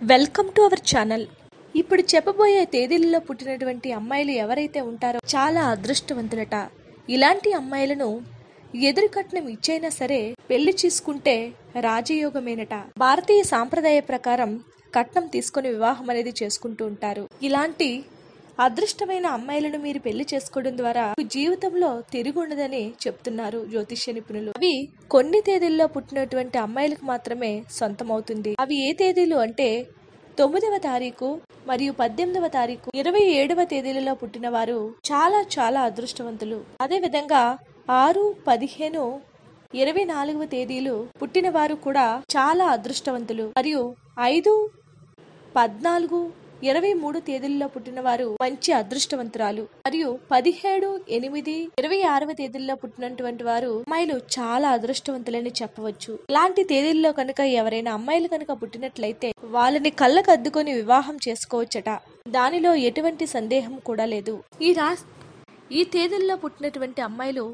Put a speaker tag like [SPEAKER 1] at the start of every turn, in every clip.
[SPEAKER 1] Welcome to our channel. ఇప్పుడు చెప్పబోయే తేదీలలో పుట్టినటువంటి అమ్మాయిలు ఎవరైతే ఉంటారో చాలా అదృష్టవంతులట. ఇలాంటి అమ్మాయిలను ఎదురు కట్నం ఇచ్చైనా సరే పెళ్ళి చేసుకుంటే రాజయోగమేనట. భారతీయ సాంప్రదాయ ప్రకారం కట్నం తీసుకొని వివాహం అనేది చేసుకుంటూ ఉంటారు. ఇలాంటి అదృష్టమైన అమ్మాయిలను మీరు పెళ్ళి చేసుకోవడం ద్వారా మీ జీవితంలో తిరుగుండదని చెప్తున్నారు జ్యోతిష్య నిపుణులు. అవి కొన్ని తేదీల్లో పుట్టినటువంటి అమ్మాయిలకు మాత్రమే సొంతమవుతుంది. అవి ఏ తేదీలు అంటే తొమ్మిదవ తారీఖు మరియు పద్దెనిమిదవ తారీఖు ఇరవై ఏడవ తేదీలలో పుట్టిన వారు చాలా చాలా అదృష్టవంతులు. అదే విధంగా ఆరు పదిహేను ఇరవై నాలుగవ తేదీలు పుట్టిన వారు కూడా చాలా అదృష్టవంతులు. మరియు ఐదు పద్నాలుగు ఇరవై మూడు తేదీల్లో పుట్టిన వారు మంచి అదృష్టవంతురాలు. మరియు పదిహేడు ఎనిమిది ఇరవై ఆరవ తేదీల్లో పుట్టినటువంటి వారు అమ్మాయిలు చాలా అదృష్టవంతులని చెప్పవచ్చు. ఇలాంటి తేదీల్లో కనుక ఎవరైనా అమ్మాయిలు కనుక పుట్టినట్లయితే వాళ్ళని కళ్ళకు అద్దుకొని వివాహం చేసుకోవచ్చట. దానిలో ఎటువంటి సందేహం కూడా లేదు. ఈ రా ఈ తేదీల్లో పుట్టినటువంటి అమ్మాయిలు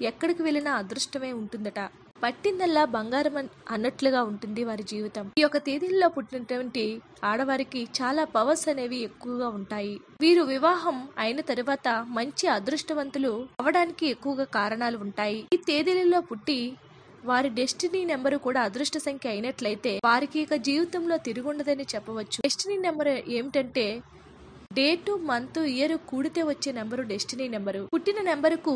[SPEAKER 1] ఎక్కడికి వెళ్ళినా అదృష్టమే ఉంటుందట. పట్టిందల్లా బంగారం అన్నట్లుగా ఉంటుంది వారి జీవితం. ఈ యొక్క తేదీల్లో పుట్టినటువంటి ఆడవారికి చాలా పవర్స్ అనేవి ఎక్కువగా ఉంటాయి. వీరు వివాహం అయిన తరువాత మంచి అదృష్టవంతులు అవడానికి ఎక్కువగా కారణాలు ఉంటాయి. ఈ తేదీలలో పుట్టి వారి డెస్టినీ నెంబరు కూడా అదృష్ట సంఖ్య అయినట్లయితే వారికి ఇక జీవితంలో తిరుగుండదని చెప్పవచ్చు. డెస్టినీ నెంబర్ ఏమిటంటే డేటు మంత్ ఇయర్ కూడితే వచ్చే నెంబరు డెస్టినీ నెంబరు. పుట్టిన నెంబరుకు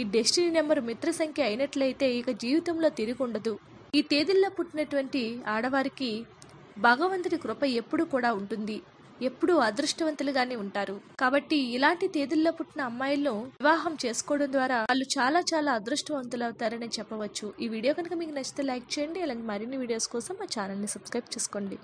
[SPEAKER 1] ఈ డెస్టినీ నెంబర్ మిత్ర సంఖ్య అయినట్లయితే ఇక జీవితంలో తిరిగి ఉండదు ఈ తేదీల్లో పుట్టినటువంటి ఆడవారికి భగవంతుడి కృప ఎప్పుడు కూడా ఉంటుంది. ఎప్పుడూ అదృష్టవంతులుగానే ఉంటారు. కాబట్టి ఇలాంటి తేదీల్లో పుట్టిన అమ్మాయిలను వివాహం చేసుకోవడం ద్వారా వాళ్ళు చాలా చాలా అదృష్టవంతులవుతారని చెప్పవచ్చు. ఈ వీడియో కనుక మీకు నచ్చితే లైక్ చేయండి. అలాంటి మరిన్ని వీడియోస్ కోసం మా ఛానల్ని సబ్స్క్రైబ్ చేసుకోండి.